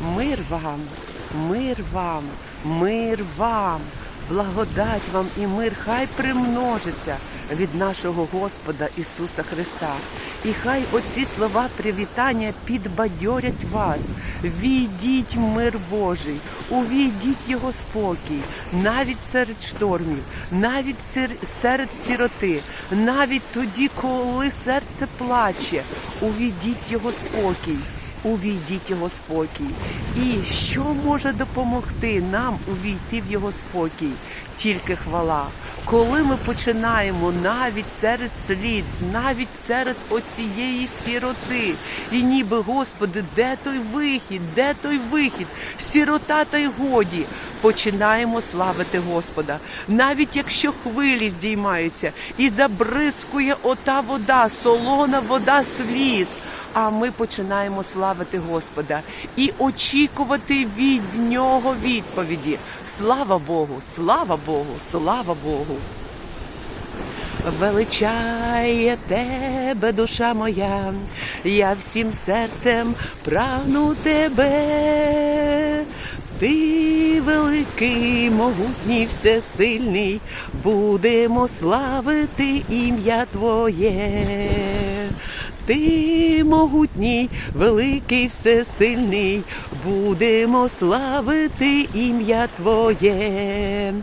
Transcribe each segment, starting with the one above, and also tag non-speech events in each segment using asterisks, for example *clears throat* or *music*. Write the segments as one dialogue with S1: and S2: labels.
S1: Мир вам, мир вам, мир вам, благодать вам і мир хай примножиться від нашого Господа Ісуса Христа. І хай оці слова привітання підбадьорять вас. Війдіть мир Божий, увійдіть Його спокій, навіть серед штормів, навіть серед сіроти, навіть тоді, коли серце плаче, увійдіть Його спокій. Увійдіть його спокій. І що може допомогти нам увійти в його спокій? Тільки хвала. Коли ми починаємо навіть серед слід, навіть серед оцієї сіроти, і ніби, Господи, де той вихід, де той вихід? Сірота та й годі. Починаємо славити Господа. Навіть якщо хвилі здіймаються і забризкує ота вода, солона вода сліз. А ми починаємо славити Господа і очікувати від нього відповіді. Слава Богу, слава Богу, слава Богу. Величає тебе, душа моя, я всім серцем прагну тебе. Ти великий, могутній, всесильний, будемо славити ім'я Твоє. Ти могутній, великий, всесильний, будемо славити ім'я Твоє.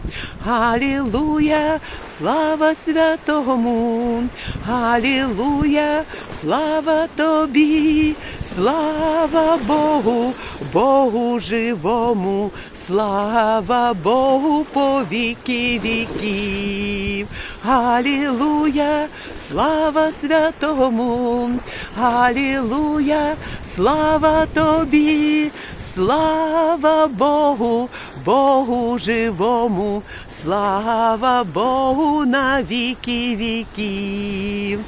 S1: Галілуя, слава святому, Галілуя, слава Тобі, слава Богу, Богу живому, слава Богу по віки віків. Галілуя, слава святому, Галілуя, слава тобі, слава Богу, Богу живому, слава Богу на віки віків.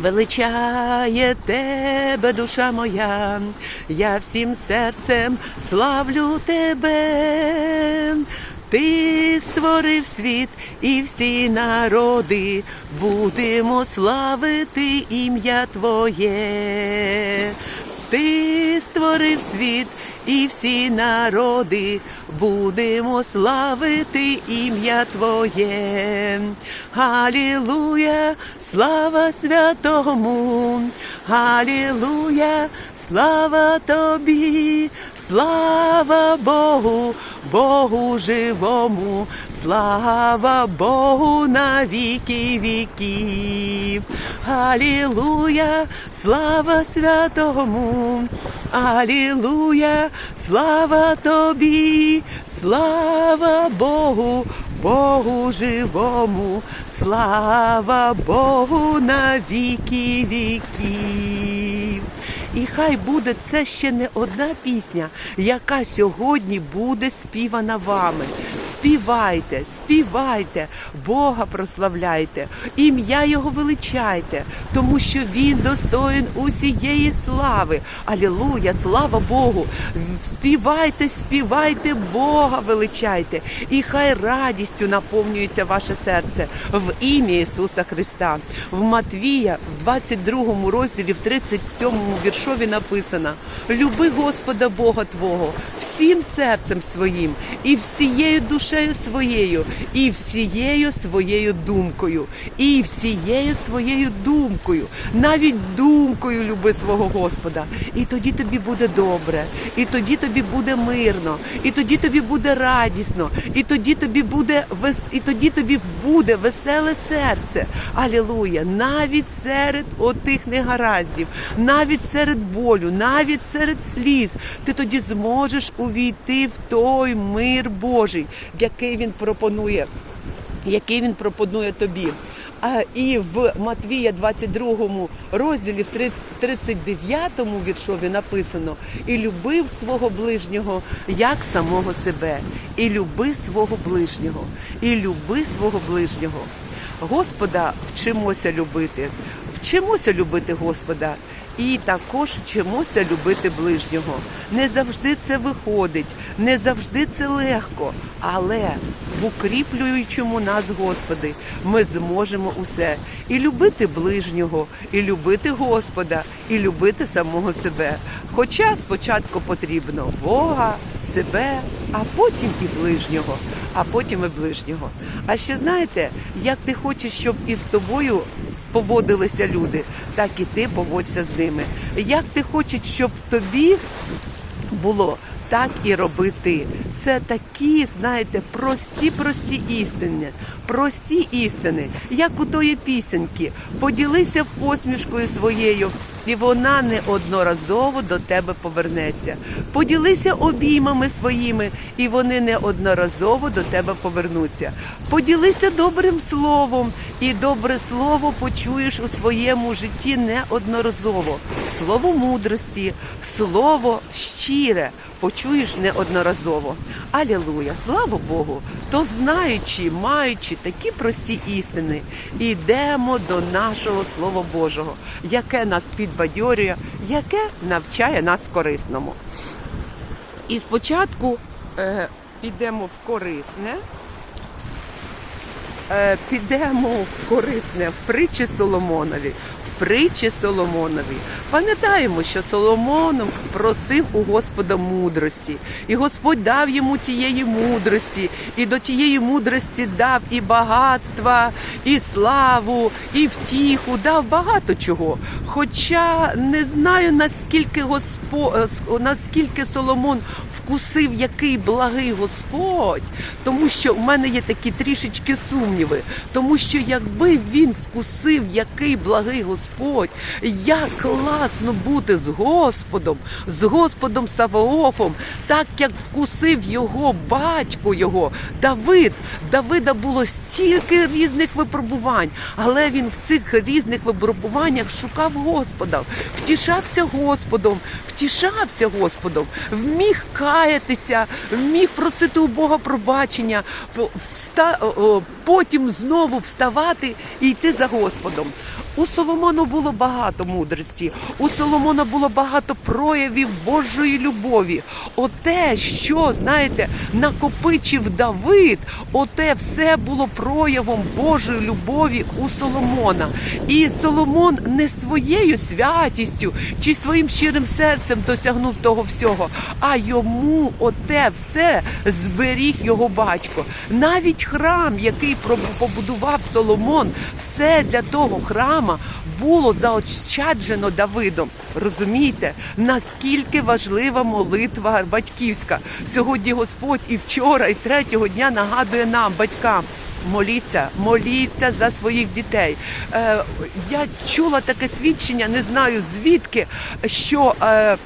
S1: Величає тебе, душа моя, я всім серцем славлю тебе. Ти створив світ і всі народи, будемо славити ім'я Твоє. Ти створив світ і всі народи, будемо славити ім'я Твоє. Галілуя, слава святому, Галілуя, слава Тобі, слава Богу, Богу живому, слава Богу на віки віків. Алілуя, слава святому, Алілуя, слава тобі, слава Богу, Богу живому, слава Богу на віки віків. І хай буде це ще не одна пісня, яка сьогодні буде співана вами. Співайте, співайте, Бога прославляйте, ім'я Його величайте, тому що Він достоїн усієї слави. Алілуя, слава Богу! Співайте, співайте, Бога величайте, і хай радістю наповнюється ваше серце в ім'я Ісуса Христа. В Матвія, в 22 розділі, в 37 віршові написано: Люби Господа Бога Твого всім серцем своїм, і всією душею своєю, і всією своєю думкою, і всією своєю думкою, навіть думкою люби свого Господа. І тоді тобі буде добре, і тоді тобі буде мирно, і тоді тобі буде радісно, і тоді тобі буде вес... і тоді тобі буде веселе серце. Алілуя! Навіть серед отих негараздів, навіть серед болю, навіть серед сліз, ти тоді зможеш увійти в той мир Божий, який він пропонує, який він пропонує тобі. А і в Матвія 22 розділі, в 39 віршові написано: і любив свого ближнього як самого себе, і люби свого ближнього, і люби свого ближнього. Господа вчимося любити, вчимося любити Господа. І також вчимося любити ближнього. Не завжди це виходить, не завжди це легко, але в укріплюючому нас, Господи, ми зможемо усе і любити ближнього, і любити Господа, і любити самого себе. Хоча спочатку потрібно Бога, себе, а потім і ближнього, а потім і ближнього. А ще знаєте, як ти хочеш, щоб із тобою поводилися люди, так і ти поводься з ними. Як ти хочеш, щоб тобі було, так і роби ти. Це такі, знаєте, прості, прості істини, прості істини, як у тої пісеньки. Поділися посмішкою своєю, і вона неодноразово до тебе повернеться. Поділися обіймами своїми, і вони неодноразово до тебе повернуться. Поділися добрим словом, і добре слово почуєш у своєму житті неодноразово. Слово мудрості, слово щире почуєш неодноразово. Алілуя! Слава Богу! То знаючи, маючи такі прості істини, йдемо до нашого Слова Божого, яке нас підбадьорює, яке навчає нас корисному. І спочатку е, підемо в корисне. Е, підемо в корисне в притчі Соломонові. Притчі Соломонові. Пам'ятаємо, що Соломон просив у Господа мудрості, і Господь дав йому тієї мудрості, і до тієї мудрості дав і багатства, і славу, і втіху, дав багато чого. Хоча не знаю наскільки Господь, наскільки Соломон вкусив, який благий Господь, тому що в мене є такі трішечки сумніви, тому що якби він вкусив, який благий Господь, як класно бути з Господом, з Господом Саваофом, так як вкусив його батько його, Давид. Давида було стільки різних випробувань, але він в цих різних випробуваннях шукав Господа, втішався Господом, втішався Господом, вміг каятися, вміг просити у Бога пробачення, вста, потім знову вставати і йти за Господом. У Соломона було багато мудрості, у Соломона було багато проявів Божої любові. Оте, що знаєте, накопичив Давид, оте все було проявом Божої любові у Соломона. І Соломон не своєю святістю чи своїм щирим серцем досягнув того всього, а йому оте все зберіг його батько. Навіть храм, який побудував Соломон, все для того храма було заощаджено Давидом. Розумієте, наскільки важлива молитва батьківська. Сьогодні Господь і вчора, і третього дня нагадує нам, батькам. Моліться, моліться за своїх дітей. Е, я чула таке свідчення, не знаю звідки, що е,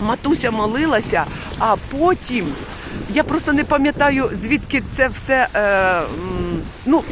S1: матуся молилася, а потім я просто не пам'ятаю, звідки це все. Е, ну,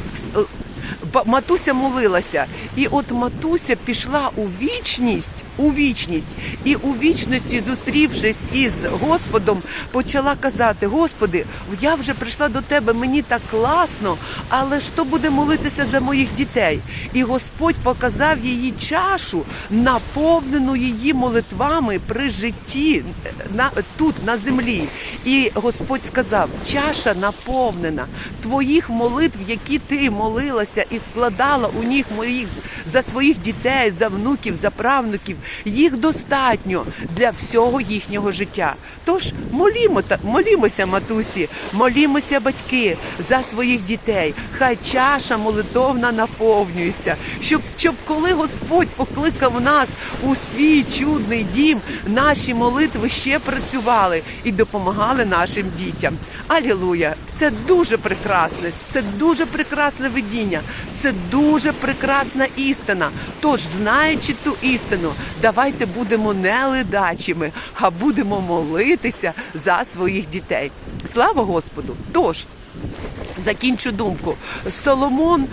S1: матуся молилася, і от матуся пішла у вічність, у вічність, і у вічності, зустрівшись із Господом, почала казати: Господи, я вже прийшла до тебе, мені так класно, але що буде молитися за моїх дітей? І Господь показав її чашу, наповнену її молитвами при житті е, на тут на землі. І Господь сказав: чаша наповнена твоїх молитв, які ти молилася і складала у них моїх за своїх дітей, за внуків, за правнуків. Їх достатньо для всього їхнього життя. Тож молімо молімося, матусі, молімося, батьки, за своїх дітей. Хай чаша молитовна наповнюється, щоб, щоб коли Господь покликав нас у свій чудний дім, наші молитви ще працювали і допомагали нашим дітям. Алілуя! Це дуже прекрасне, це дуже прекрасне видіння, це дуже прекрасна істина. Тож, знаючи ту істину, давайте будемо не ледачими, а будемо молитися за своїх дітей. Слава Господу! Тож. Закінчу думку. Соломон,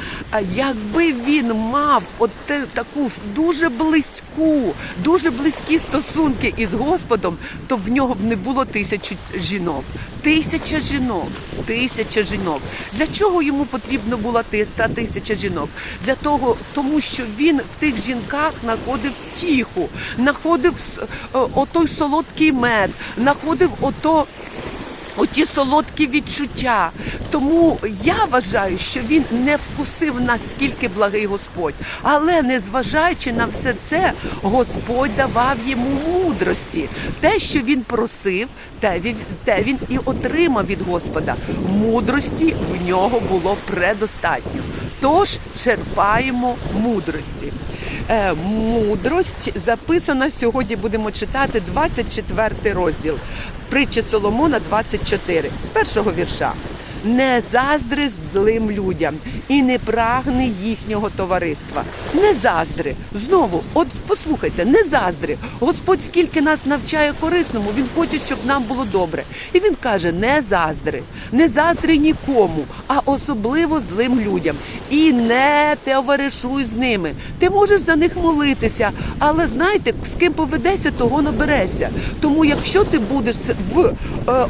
S1: якби він мав от таку дуже близьку, дуже близькі стосунки із Господом, то в нього б не було тисячі жінок. Тисяча жінок, тисяча жінок. Для чого йому потрібно була та тисяча жінок? Для того, тому що він в тих жінках знаходив втіху, знаходив отой солодкий мед, знаходив ото оті солодкі відчуття. Тому я вважаю, що він не вкусив наскільки благий Господь. Але незважаючи на все це, Господь давав йому мудрості. Те, що він просив, те він, те він і отримав від Господа. Мудрості в нього було предостатньо. Тож черпаємо мудрості. Е, мудрость записана сьогодні. Будемо читати 24 розділ. Притчі Соломона 24, з першого вірша. Не заздри злим людям і не прагни їхнього товариства. Не заздри. Знову, от послухайте, не заздри. Господь скільки нас навчає корисному, він хоче, щоб нам було добре. І він каже: не заздри, не заздри нікому, а особливо злим людям. І не товаришуй з ними. Ти можеш за них молитися, але знаєте, з ким поведешся, того наберешся. Тому, якщо ти будеш в е,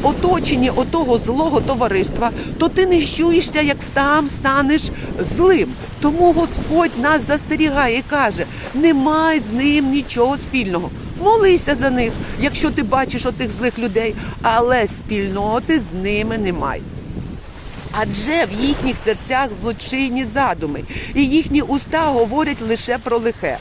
S1: оточенні отого злого товариства, то ти не щуєшся, як там станеш злим. Тому Господь нас застерігає і каже: не май з ним нічого спільного. Молися за них, якщо ти бачиш отих злих людей, але спільноти з ними немає. Адже в їхніх серцях злочинні задуми, і їхні уста говорять лише про лихе.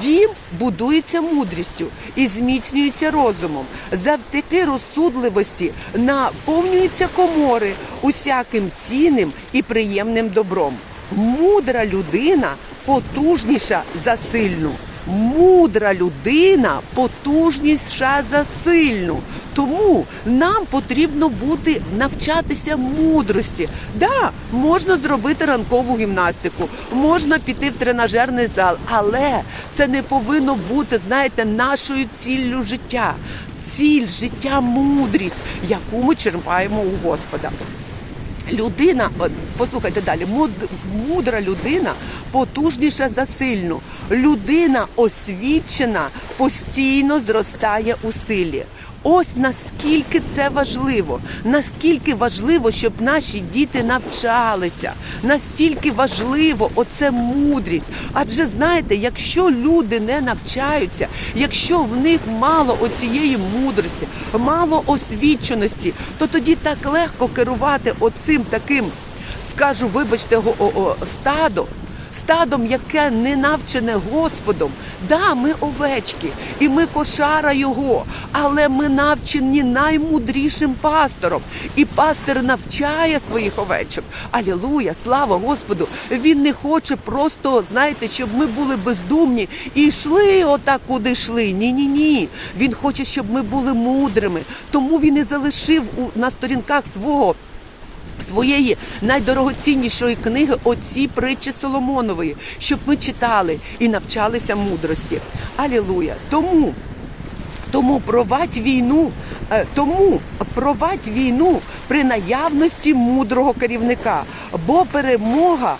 S1: Дім будується мудрістю і зміцнюється розумом. Завдяки розсудливості наповнюються комори усяким цінним і приємним добром. Мудра людина потужніша за сильну. Мудра людина потужніша за сильну. Тому нам потрібно бути навчатися мудрості. Да, можна зробити ранкову гімнастику, можна піти в тренажерний зал, але це не повинно бути, знаєте, нашою ціллю життя. Ціль життя мудрість, яку ми черпаємо у Господа. Людина, послухайте далі, мудра людина потужніша за сильну. Людина освічена постійно зростає у силі. Ось наскільки це важливо, наскільки важливо, щоб наші діти навчалися, настільки важливо оце мудрість. Адже знаєте, якщо люди не навчаються, якщо в них мало оцієї мудрості, мало освіченості, то тоді так легко керувати оцим таким, скажу, вибачте, го- о- о, стадом. Яке не навчене Господом, да, ми овечки, і ми кошара його, але ми навчені наймудрішим пастором. І пастор навчає своїх овечок. Алілуя, слава Господу! Він не хоче просто, знаєте, щоб ми були бездумні і йшли отак, куди йшли. Ні, ні, ні. Він хоче, щоб ми були мудрими. Тому він і залишив на сторінках свого своєї найдорогоціннішої книги оці притчі Соломонової, щоб ми читали і навчалися мудрості. Алілуя! Тому. Тому провадь війну, е, тому провадь війну при наявності мудрого керівника, бо перемога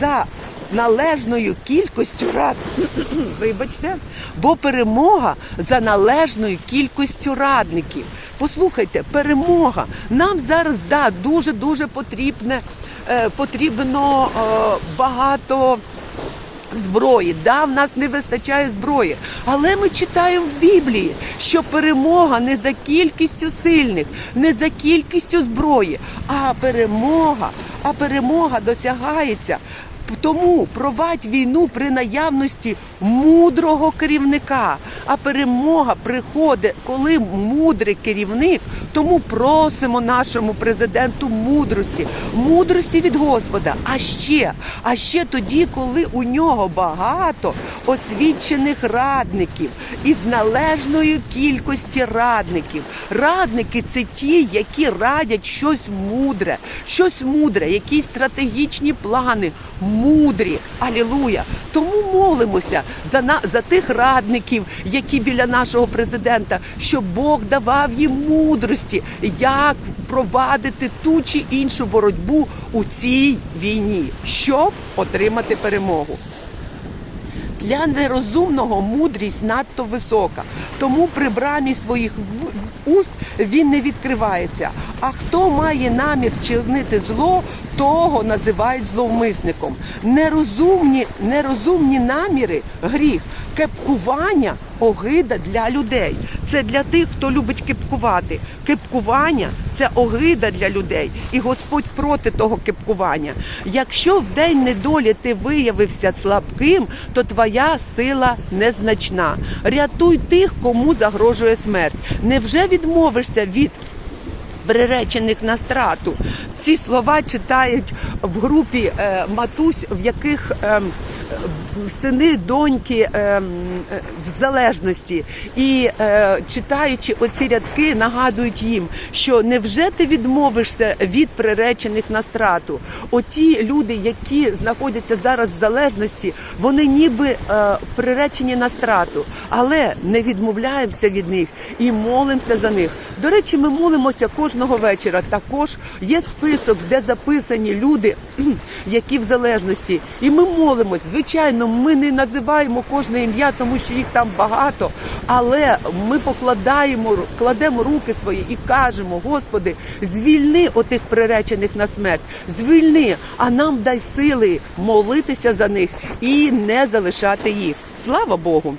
S1: за належною кількістю рад. Вибачте, бо перемога за належною кількістю радників. Послухайте, перемога нам зараз да дуже дуже потрібне, е, потрібно е, багато зброї. Да, в нас не вистачає зброї. Але ми читаємо в Біблії, що перемога не за кількістю сильних, не за кількістю зброї, а перемога, а перемога досягається. Тому провадь війну при наявності мудрого керівника. А перемога приходить, коли мудрий керівник. Тому просимо нашому президенту мудрості, мудрості від Господа. А ще, а ще тоді, коли у нього багато освічених радників із належною кількості радників. Радники це ті, які радять щось мудре, щось мудре, якісь стратегічні плани мудрі. Алілуя! Тому молимося за, на, за тих радників, які біля нашого президента, щоб Бог давав їм мудрості, як провадити ту чи іншу боротьбу у цій війні, щоб отримати перемогу. Для нерозумного мудрість надто висока, тому при брамі своїх уст він не відкривається. А хто має намір чинити зло, того називають зловмисником. Нерозумні, нерозумні наміри гріх, кепкування огида для людей. Це для тих, хто любить кепкувати. Кепкування це огида для людей, і Господь проти того кепкування. Якщо в день недолі ти виявився слабким, то твоя сила незначна. Рятуй тих, кому загрожує смерть. Невже відмовишся від приречених на страту? Ці слова читають в групі е, матусь, в яких е, сини, доньки ем, е, в залежності, і е, читаючи оці рядки, нагадують їм, що невже ти відмовишся від приречених на страту? Оті люди, які знаходяться зараз в залежності, вони ніби е, приречені на страту, але не відмовляємося від них і молимося за них. До речі, ми молимося кожного вечора. Також є список, де записані люди, *clears throat* які в залежності, і ми молимось. Звичайно, ми не називаємо кожне ім'я, тому що їх там багато. Але ми покладаємо, кладемо руки свої і кажемо: Господи, звільни отих приречених на смерть, звільни, а нам дай сили молитися за них і не залишати їх. Слава Богу,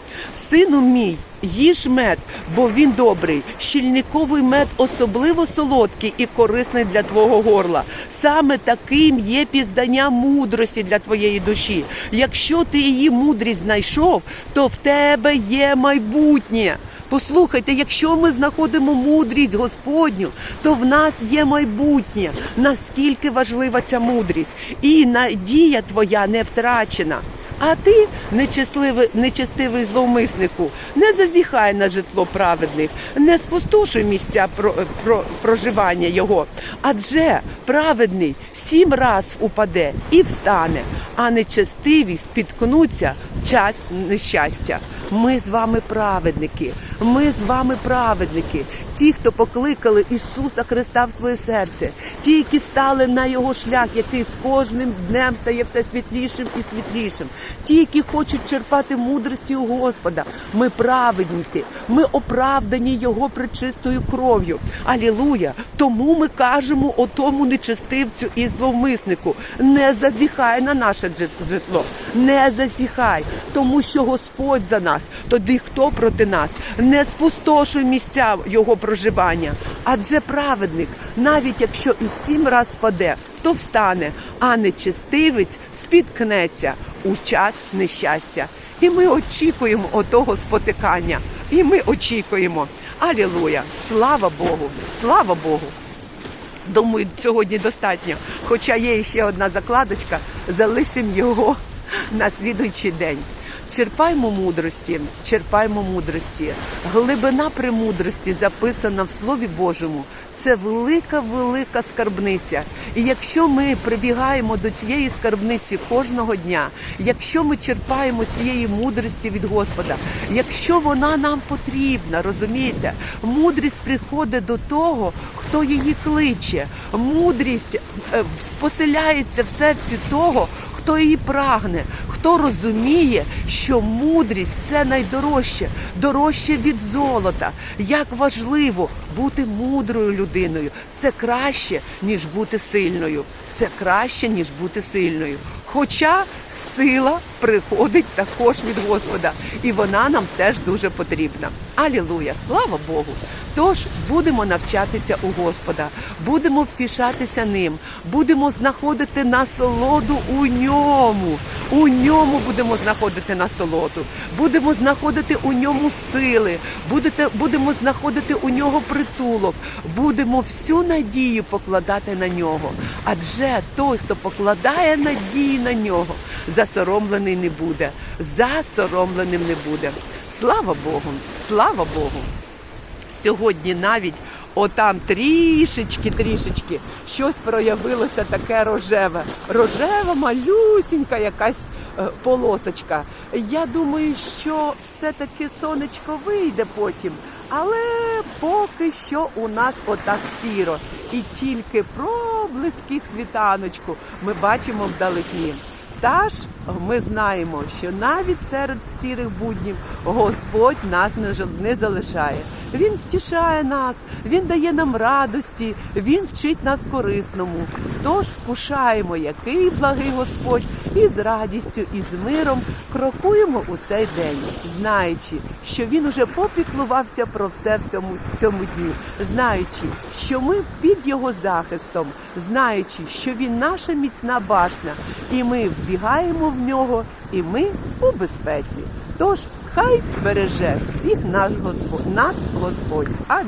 S1: сину мій. Їж мед, бо він добрий. Щільниковий мед особливо солодкий і корисний для твого горла. Саме таким є пізнання мудрості для твоєї душі. Якщо ти її мудрість знайшов, то в тебе є майбутнє. Послухайте, якщо ми знаходимо мудрість Господню, то в нас є майбутнє. Наскільки важлива ця мудрість, і надія твоя не втрачена. А ти, нечестивий, нечестивий зловмиснику, не зазіхай на житло праведних, не спустошуй місця про, про, проживання його. Адже праведний сім раз упаде і встане, а нечестиві спіткнуться в час нещастя. Ми з вами праведники. Ми з вами праведники. Ті, хто покликали Ісуса Христа в своє серце, ті, які стали на його шлях, який з кожним днем стає все світлішим і світлішим. Ті, які хочуть черпати мудрості у Господа. Ми праведники, ми оправдані Його пречистою кров'ю. Алілуя! Тому ми кажемо отому нечестивцю і зловмиснику: не зазіхай на наше житло, не зазіхай, тому що Господь за нас, тоді хто проти нас? Не спустошуй місця його проживання. Адже праведник, навіть якщо і сім раз паде, то встане, а нечестивець спіткнеться у час нещастя. І ми очікуємо отого спотикання. І ми очікуємо. Алілуя! Слава Богу! Слава Богу! Думаю, сьогодні достатньо. Хоча є ще одна закладочка, залишимо його на слідуючий день. Черпаймо мудрості, черпаймо мудрості. Глибина премудрості записана в Слові Божому. Це велика, велика скарбниця. І якщо ми прибігаємо до цієї скарбниці кожного дня, якщо ми черпаємо цієї мудрості від Господа, якщо вона нам потрібна, розумієте, мудрість приходить до того, хто її кличе. Мудрість е, поселяється в серці того, хто її прагне, хто розуміє, що мудрість це найдорожче, дорожче від золота. Як важливо бути мудрою людиною. Це краще, ніж бути сильною. Це краще, ніж бути сильною. Хоча сила приходить також від Господа, і вона нам теж дуже потрібна. Алілуя! Слава Богу! Тож будемо навчатися у Господа, будемо втішатися ним, будемо знаходити насолоду у ньому. У ньому будемо знаходити насолоду, будемо знаходити у ньому сили, будете, будемо знаходити у нього притулок, будемо всю надію покладати на нього. Адже той, хто покладає надії на нього, засоромлений не буде, засоромленим не буде. Слава Богу! Слава Богу! Сьогодні навіть отам трішечки, трішечки щось проявилося таке рожеве. Рожева, малюсінька якась е, полосочка. Я думаю, що все-таки сонечко вийде потім. Але поки що у нас отак сіро. І тільки проблиски світаночку ми бачимо вдалекі. Та ж ми знаємо, що навіть серед сірих буднів Господь нас не залишає. Він втішає нас, Він дає нам радості, Він вчить нас корисному. Тож вкушаємо, який благий Господь, і з радістю, і з миром крокуємо у цей день, знаючи, що Він уже попіклувався про це всьому цьому дню, знаючи, що ми під його захистом, знаючи, що він наша міцна башня, і ми вбігаємо в нього, і ми у безпеці. Тож хай береже всіх наш Господь, нас Господь. Амінь.